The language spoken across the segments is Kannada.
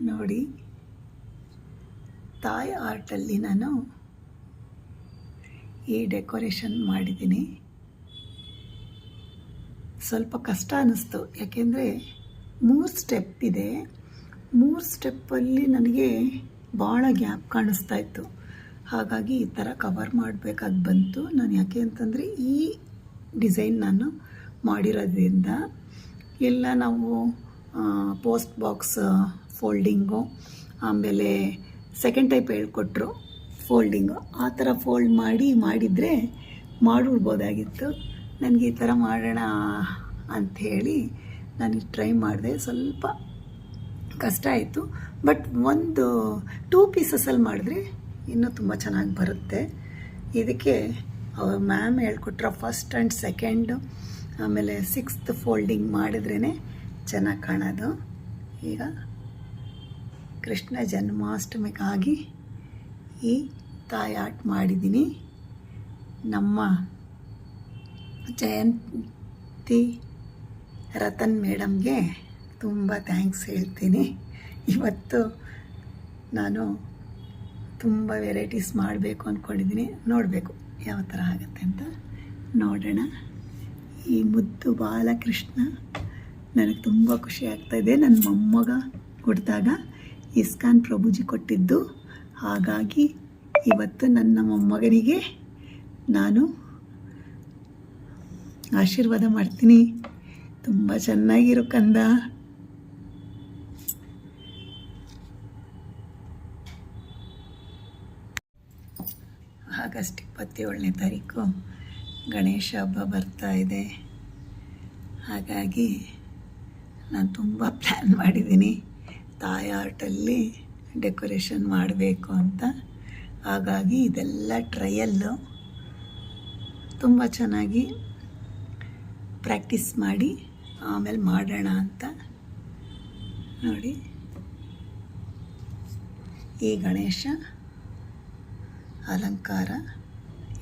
ನೋಡಿ. ತಾಯಿ ಆರ್ಟಲ್ಲಿ ನಾನು ಈ ಡೆಕೋರೇಷನ್ ಮಾಡಿದ್ದೀನಿ. ಸ್ವಲ್ಪ ಕಷ್ಟ ಅನ್ನಿಸ್ತು ಯಾಕೆಂದರೆ ಮೂರು ಸ್ಟೆಪ್ ಇದೆ. ಮೂರು ಸ್ಟೆಪ್ಪಲ್ಲಿ ನನಗೆ ಭಾಳ ಗ್ಯಾಪ್ ಕಾಣಿಸ್ತಾ ಇತ್ತು. ಹಾಗಾಗಿ ಈ ಥರ ಕವರ್ ಮಾಡಬೇಕಾಗಿ ಬಂತು. ನಾನು ಯಾಕೆ ಅಂತಂದರೆ ಈ ಡಿಸೈನ್ ನಾನು ಮಾಡಿರೋದ್ರಿಂದ ಎಲ್ಲ ನಾವು ಪೋಸ್ಟ್ ಬಾಕ್ಸ್ ಫೋಲ್ಡಿಂಗು, ಆಮೇಲೆ ಸೆಕೆಂಡ್ ಟೈಪ್ ಹೇಳ್ಕೊಟ್ರು, ಫೋಲ್ಡಿಂಗು. ಆ ಥರ ಫೋಲ್ಡ್ ಮಾಡಿ ಮಾಡಿದರೆ ಮಾಡಿಡ್ಬೋದಾಗಿತ್ತು ನನಗೆ ಈ ಥರ ಮಾಡೋಣ ಅಂಥೇಳಿ ನಾನು ಟ್ರೈ ಮಾಡಿದೆ. ಸ್ವಲ್ಪ ಕಷ್ಟ ಆಯಿತು. ಬಟ್ ಒಂದು ಟೂ ಪೀಸಸಲ್ಲಿ ಮಾಡಿದ್ರೆ ಇನ್ನೂ ತುಂಬ ಚೆನ್ನಾಗಿ ಬರುತ್ತೆ. ಇದಕ್ಕೆ ಅವ್ರ ಮ್ಯಾಮ್ ಹೇಳ್ಕೊಟ್ರ ಫಸ್ಟ್ ಆ್ಯಂಡ್ ಸೆಕೆಂಡು ಆಮೇಲೆ ಸಿಕ್ಸ್ತ್ ಫೋಲ್ಡಿಂಗ್ ಮಾಡಿದ್ರೇ ಚೆನ್ನಾಗಿ ಕಾಣೋದು. ಈಗ ಕೃಷ್ಣ ಜನ್ಮಾಷ್ಟಮಿಗಾಗಿ ಈ ತಾಯಾಟ್ ಮಾಡಿದ್ದೀನಿ. ನಮ್ಮ ಜಯಂತಿ ರತನ್ ಮೇಡಮ್ಗೆ ತುಂಬ ಥ್ಯಾಂಕ್ಸ್ ಹೇಳ್ತೀನಿ. ಇವತ್ತು ನಾನು ತುಂಬ ವೆರೈಟೀಸ್ ಮಾಡಬೇಕು ಅಂದ್ಕೊಂಡಿದ್ದೀನಿ. ನೋಡಬೇಕು ಯಾವ ಥರ ಆಗುತ್ತೆ ಅಂತ. ನೋಡೋಣ. ಈ ಮುದ್ದು ಬಾಲಕೃಷ್ಣ ನನಗೆ ತುಂಬ ಖುಷಿ ಆಗ್ತಾಯಿದೆ ನನ್ನ ಮೊಮ್ಮಗ ಕೊಡಿದಾಗ ಇಸ್ಕಾನ್ ಪ್ರಭುಜಿ ಕೊಟ್ಟಿದ್ದು. ಹಾಗಾಗಿ ಇವತ್ತು ನನ್ನ ಮೊಮ್ಮಗನಿಗೆ ನಾನು ಆಶೀರ್ವಾದ ಮಾಡ್ತೀನಿ. ತುಂಬ ಚೆನ್ನಾಗಿರು ಕಂದ. ಆಗಸ್ಟ್ ಇಪ್ಪತ್ತೇಳನೇ ತಾರೀಕು ಗಣೇಶ ಹಬ್ಬ ಬರ್ತಾ ಇದೆ. ಹಾಗಾಗಿ ನಾನು ತುಂಬ ಪ್ಲ್ಯಾನ್ ಮಾಡಿದ್ದೀನಿ. ತಾಯಿ ಆರ್ಟಲ್ಲಿ ಡೆಕೋರೇಷನ್ ಮಾಡಬೇಕು ಅಂತ. ಹಾಗಾಗಿ ಇದೆಲ್ಲ ಟ್ರಯಲ್ಲು ತುಂಬ ಚೆನ್ನಾಗಿ ಪ್ರ್ಯಾಕ್ಟೀಸ್ ಮಾಡಿ ಆಮೇಲೆ ಮಾಡೋಣ ಅಂತ. ನೋಡಿ. ಈ ಗಣೇಶ ಅಲಂಕಾರ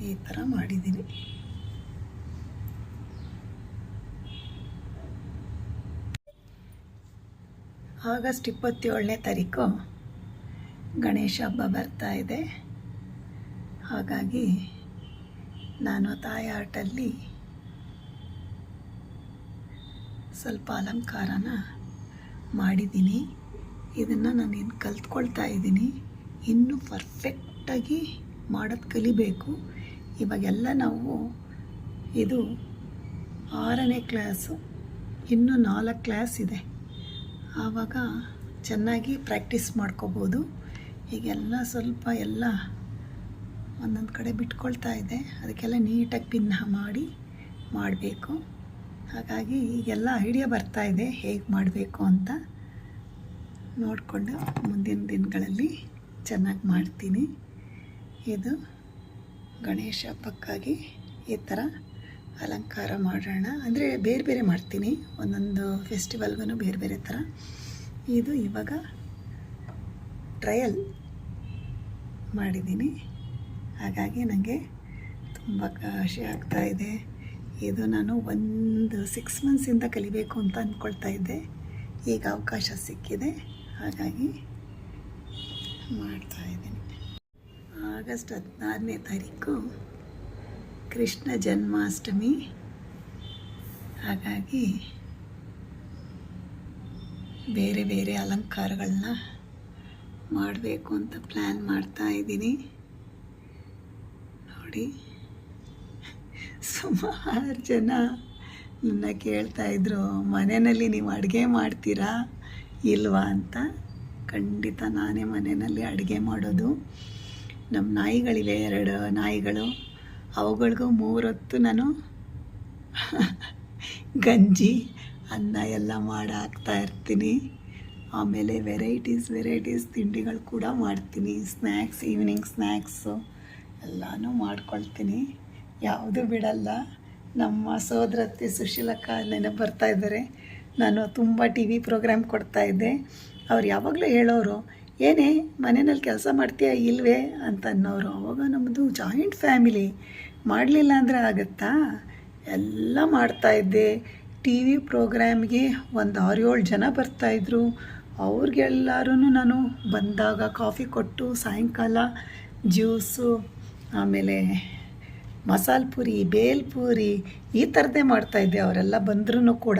ಈ ಥರ ಮಾಡಿದ್ದೀನಿ. ಆಗಸ್ಟ್ ಇಪ್ಪತ್ತೇಳನೇ ತಾರೀಕು ಗಣೇಶ ಹಬ್ಬ ಬರ್ತಾ ಇದೆ. ಹಾಗಾಗಿ ನಾನು ತಾಯಿ ಆರ್ಟಲ್ಲಿ ಸ್ವಲ್ಪ ಅಲಂಕಾರನ ಮಾಡಿದ್ದೀನಿ. ಇದನ್ನು ನಾನು ಇನ್ನು ಕಲ್ತ್ಕೊಳ್ತಾ ಇದ್ದೀನಿ. ಇನ್ನೂ ಪರ್ಫೆಕ್ಟಾಗಿ ಮಾಡೋದು ಕಲಿಬೇಕು. ಇವಾಗೆಲ್ಲ ನಾವು ಇದು ಆರನೇ ಕ್ಲಾಸು ಇನ್ನೂ ನಾಲ್ಕು ಕ್ಲಾಸ್ ಇದೆ. ಆವಾಗ ಚೆನ್ನಾಗಿ ಪ್ರಾಕ್ಟೀಸ್ ಮಾಡ್ಕೋಬೋದು. ಹೀಗೆಲ್ಲ ಸ್ವಲ್ಪ ಎಲ್ಲ ಒಂದೊಂದು ಕಡೆ ಬಿಟ್ಕೊಳ್ತಾ ಇದೆ. ಅದಕ್ಕೆಲ್ಲ ನೀಟಾಗಿ ಪಿನ್ನ ಮಾಡಿ ಮಾಡಬೇಕು. ಹಾಗಾಗಿ ಈಗೆಲ್ಲ ಐಡಿಯಾ ಬರ್ತಾ ಇದೆ ಹೇಗೆ ಮಾಡಬೇಕು ಅಂತ. ನೋಡಿಕೊಂಡು ಮುಂದಿನ ದಿನಗಳಲ್ಲಿ ಚೆನ್ನಾಗಿ ಮಾಡ್ತೀನಿ. ಇದು ಗಣೇಶ ಹಬ್ಬಕ್ಕಾಗಿ ಈ ಥರ ಅಲಂಕಾರ ಮಾಡೋಣ. ಅಂದರೆ ಬೇರೆ ಬೇರೆ ಮಾಡ್ತೀನಿ. ಒಂದೊಂದು ಫೆಸ್ಟಿವಲ್ಗೂ ಬೇರೆ ಬೇರೆ ಥರ. ಇದು ಇವಾಗ ಟ್ರಯಲ್ ಮಾಡಿದ್ದೀನಿ. ಹಾಗಾಗಿ ನನಗೆ ತುಂಬ ಖುಷಿ ಆಗ್ತಾ ಇದೆ. ಇದು ನಾನು ಒಂದು ಸಿಕ್ಸ್ ಮಂತ್ಸಿಂದ ಕಲಿಬೇಕು ಅಂತ ಅಂದ್ಕೊಳ್ತಾ ಇದ್ದೆ. ಈಗ ಅವಕಾಶ ಸಿಕ್ಕಿದೆ. ಹಾಗಾಗಿ ಮಾಡ್ತಾ ಇದ್ದೀನಿ. ಆಗಸ್ಟ್ ಹದಿನಾರನೇ ತಾರೀಕು ಕೃಷ್ಣ ಜನ್ಮಾಷ್ಟಮಿ. ಹಾಗಾಗಿ ಬೇರೆ ಬೇರೆ ಅಲಂಕಾರಗಳನ್ನ ಮಾಡಬೇಕು ಅಂತ ಪ್ಲ್ಯಾನ್ ಮಾಡ್ತಾ ಇದ್ದೀನಿ. ನೋಡಿ, ಸುಮಾರು ಜನ ನನ್ನ ಕೇಳ್ತಾ ಇದ್ರು, ಮನೆಯಲ್ಲಿ ನೀವು ಅಡುಗೆ ಮಾಡ್ತೀರಾ ಇಲ್ವಾ ಅಂತ? ಖಂಡಿತ ನಾನೇ ಮನೆಯಲ್ಲಿ ಅಡುಗೆ ಮಾಡೋದು. ನಮ್ಮ ನಾಯಿಗಳಿವೆ, ಎರಡು ನಾಯಿಗಳು. ಅವುಗಳಿಗೂ ಮೂರೊತ್ತು ನಾನು ಗಂಜಿ, ಅನ್ನ ಎಲ್ಲ ಮಾಡಿ ಹಾಕ್ತಾ ಇರ್ತೀನಿ. ಆಮೇಲೆ ವೆರೈಟೀಸ್ ವೆರೈಟೀಸ್ ತಿಂಡಿಗಳು ಕೂಡ ಮಾಡ್ತೀನಿ. ಸ್ನ್ಯಾಕ್ಸ್ ಈವ್ನಿಂಗ್ ಸ್ನ್ಯಾಕ್ಸು ಎಲ್ಲನೂ ಮಾಡ್ಕೊಳ್ತೀನಿ. ಯಾವುದು ಬಿಡಲ್ಲ. ನಮ್ಮ ಸೋದರತ್ತೆ ಸುಶೀಲಕ್ಕ ನೆನಪು ಬರ್ತಾ ಇದ್ದಾರೆ. ನಾನು ತುಂಬ ಟಿ ವಿ ಪ್ರೋಗ್ರಾಮ್ ಕೊಡ್ತಾಯಿದ್ದೆ ಅವ್ರು ಯಾವಾಗಲೂ ಹೇಳೋರು ಏನೇ, ಮನೆಯಲ್ಲಿ ಕೆಲಸ ಮಾಡ್ತೀಯಾ ಇಲ್ವೇ ಅಂತ ಅನ್ನೋರು, ಅವಾಗ ನಮ್ಮದು ಜಾಯಿಂಟ್ ಫ್ಯಾಮಿಲಿ ಮಾಡಲಿಲ್ಲ ಅಂದರೆ ಆಗತ್ತಾ? ಎಲ್ಲ ಮಾಡ್ತಾಯಿದ್ದೆ ಟಿ ವಿ ಪ್ರೋಗ್ರಾಮ್ಗೆ ಒಂದು ಆರು ಏಳು ಜನ ಬರ್ತಾಯಿದ್ರು ಅವ್ರಿಗೆಲ್ಲರೂ ನಾನು ಬಂದಾಗ ಕಾಫಿ ಕೊಟ್ಟು, ಸಾಯಂಕಾಲ ಜ್ಯೂಸು, ಆಮೇಲೆ ಮಸಾಲೆ ಪೂರಿ ಬೇಲ್ಪೂರಿ ಈ ಥರದ್ದೇ ಮಾಡ್ತಾಯಿದ್ದೆ ಅವರೆಲ್ಲ ಬಂದ್ರೂ ಕೂಡ.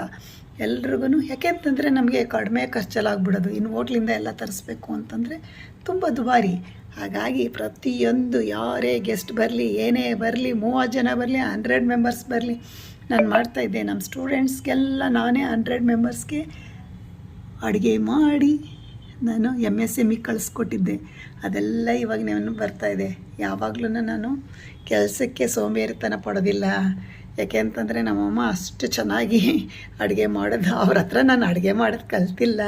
ಎಲ್ರಿಗೂ ಯಾಕೆ ಅಂತಂದರೆ ನಮಗೆ ಕಡಿಮೆ ಖರ್ಚಲ್ಲಾಗ್ಬಿಡೋದು. ಇನ್ನು ಹೋಟ್ಲಿಂದ ಎಲ್ಲ ತರಿಸ್ಬೇಕು ಅಂತಂದರೆ ತುಂಬ ದುಬಾರಿ. ಹಾಗಾಗಿ ಪ್ರತಿಯೊಂದು ಯಾರೇ ಗೆಸ್ಟ್ ಬರಲಿ, ಏನೇ ಬರಲಿ, ಮೂವತ್ತು ಜನ ಬರಲಿ ಹಂಡ್ರೆಡ್ ಮೆಂಬರ್ಸ್ ಬರಲಿ, ನಾನು ಮಾಡ್ತಾಯಿದ್ದೆ ನಮ್ಮ ಸ್ಟೂಡೆಂಟ್ಸ್ಗೆಲ್ಲ ನಾನೇ ಹಂಡ್ರೆಡ್ ಮೆಂಬರ್ಸ್ಗೆ ಅಡುಗೆ ಮಾಡಿ ನಾನು ಎಂ ಎಸ್ ಎಂ ಇ ಕಳಿಸ್ಕೊಟ್ಟಿದ್ದೆ. ಅದೆಲ್ಲ ಇವಾಗ ನಾನು ಬರ್ತಾಯಿದೆ ಯಾವಾಗಲೂ ನಾನು ಕೆಲಸಕ್ಕೆ ಸೋಮೇರಿತನ ಪಡೋದಿಲ್ಲ. ಯಾಕೆ ಅಂತಂದರೆ ನಮ್ಮಮ್ಮ ಅಷ್ಟು ಚೆನ್ನಾಗಿ ಅಡುಗೆ ಮಾಡೋದು. ಅವ್ರ ಹತ್ರ ನಾನು ಅಡುಗೆ ಮಾಡೋದು ಕಲ್ತಿಲ್ಲ.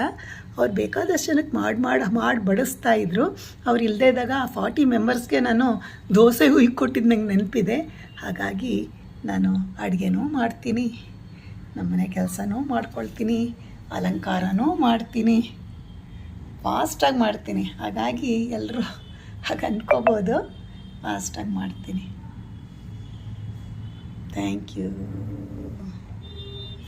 ಅವ್ರು ಬೇಕಾದಷ್ಟು ಜನಕ್ಕೆ ಮಾಡಿ ಮಾಡಿ ಮಾಡಿ ಬಡಿಸ್ತಾ ಇದ್ರು. ಅವ್ರು ಇಲ್ಲದೇ ಇದ್ದಾಗ ಆ ಫಾರ್ಟಿ ಮೆಂಬರ್ಸ್ಗೆ ನಾನು ದೋಸೆ ಹುಯ್ದು ಕೊಟ್ಟಿದ್ದು ನಂಗೆ ನೆನಪಿದೆ. ಹಾಗಾಗಿ ನಾನು ಅಡುಗೆನೂ ಮಾಡ್ತೀನಿ. ನಮ್ಮನೆ ಕೆಲಸನೂ ಮಾಡ್ಕೊಳ್ತೀನಿ. ಅಲಂಕಾರನೂ ಮಾಡ್ತೀನಿ. ಫಾಸ್ಟಾಗಿ ಮಾಡ್ತೀನಿ. ಹಾಗಾಗಿ ಎಲ್ಲರೂ ಹಾಗೆ ಅಂದ್ಕೋಬೋದು ಫಾಸ್ಟಾಗಿ ಮಾಡ್ತೀನಿ. Thank you.